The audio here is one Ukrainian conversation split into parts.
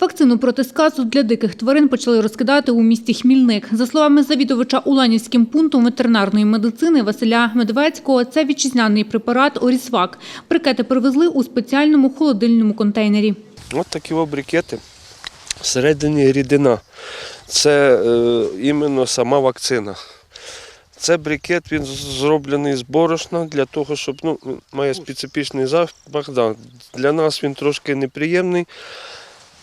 Вакцину проти сказу для диких тварин почали розкидати у місті Хмільник. За словами завідувача Уланівським пунктом ветеринарної медицини Василя Медведського, це вітчизняний препарат Орісвак. Брикети привезли у спеціальному холодильному контейнері. Ось такі брикети. Всередині рідина. Це е, іменно сама вакцина. Це брикет, він зроблений з борошна для того, щоб ну, має специфічний запах. Для нас він трошки неприємний,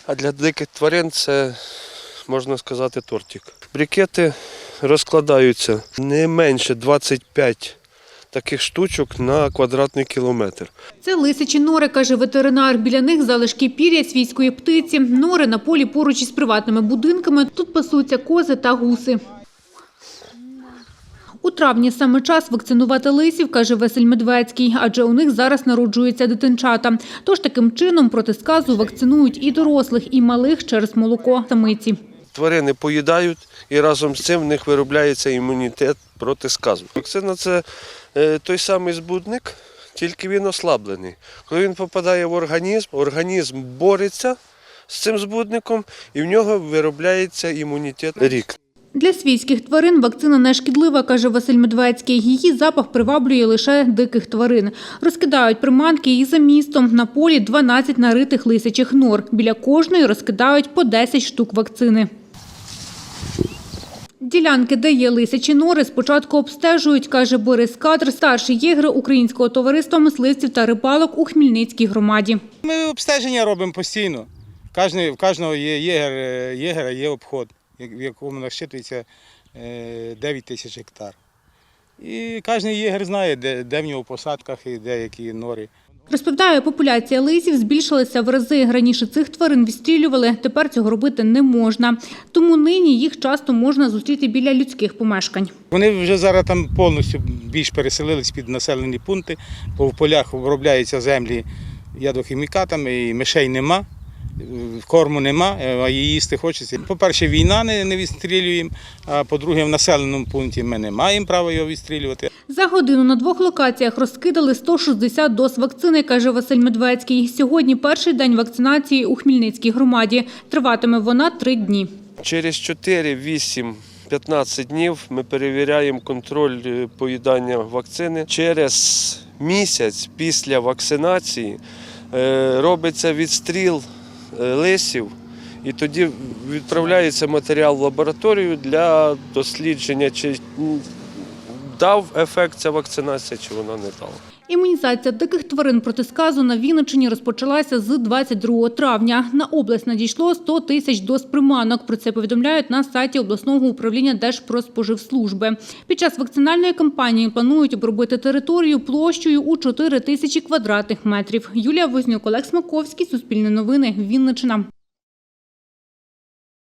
а для диких тварин це, можна сказати, тортик. Брикети розкладаються не менше 25 таких штучок на квадратний кілометр. Це лисичі нори, каже ветеринар. Біля них залишки пір'я свійської птиці. Нори на полі поруч із приватними будинками. Тут пасуться кози та гуси. У травні саме час вакцинувати лисів, каже Василь Медведський, адже у них зараз народжуються дитинчата. Тож таким чином проти сказу вакцинують і дорослих, і малих через молоко самиці. Тварини поїдають і разом з цим в них виробляється імунітет проти сказу. Вакцина це е, той самий збудник, тільки він ослаблений. Коли він попадає в організм, організм бореться з цим збудником і в нього виробляється імунітет рік. Для свійських тварин вакцина не шкідлива, каже Василь Медведський. Її запах приваблює лише диких тварин. Розкидають приманки і за містом. На полі 12 наритих лисячих нор. Біля кожної розкидають по 10 штук вакцини. Ділянки, де є лисячі нори, спочатку обстежують, каже Борис Кадр, старший єгер Українського товариства мисливців та рибалок у Хмільницькій громаді. Ми обстеження робимо постійно. В кожного є єгер, єгера є обход, в якому насчитується е, 9 тисяч гектар. І кожен єгер знає, де, де в нього посадках і де які нори. Розповідає, популяція лисів збільшилася в рази. Раніше цих тварин відстрілювали, тепер цього робити не можна. Тому нині їх часто можна зустріти біля людських помешкань. Вони вже зараз там повністю більш переселились під населені пункти, бо в полях обробляються землі ядохімікатами, і мишей нема, е, корму нема, е, а її їсти хочеться. По-перше, війна не, не відстрілюємо, а по-друге, в населеному пункті ми не маємо права його відстрілювати. За годину на двох локаціях розкидали 160 доз вакцини, каже Василь Медведський. Сьогодні перший день вакцинації у Хмільницькій громаді. Триватиме вона три дні. Через 4, 8, 15 днів ми перевіряємо контроль е, поїдання вакцини. Через місяць після вакцинації е, робиться відстріл е, лисів, і тоді відправляється матеріал в лабораторію для дослідження, чи дав ефект ця вакцинація, чи вона не дала. Імунізація диких тварин проти сказу на Вінниччині розпочалася з 22 травня. На область надійшло 100 тисяч доз приманок. Про це повідомляють на сайті обласного управління Держпродспоживслужби. Під час вакцинальної кампанії планують обробити територію площею у 4 тисячі квадратних метрів. Юлія Вознюк, Олег Смаковський, Суспільне новини, Вінниччина.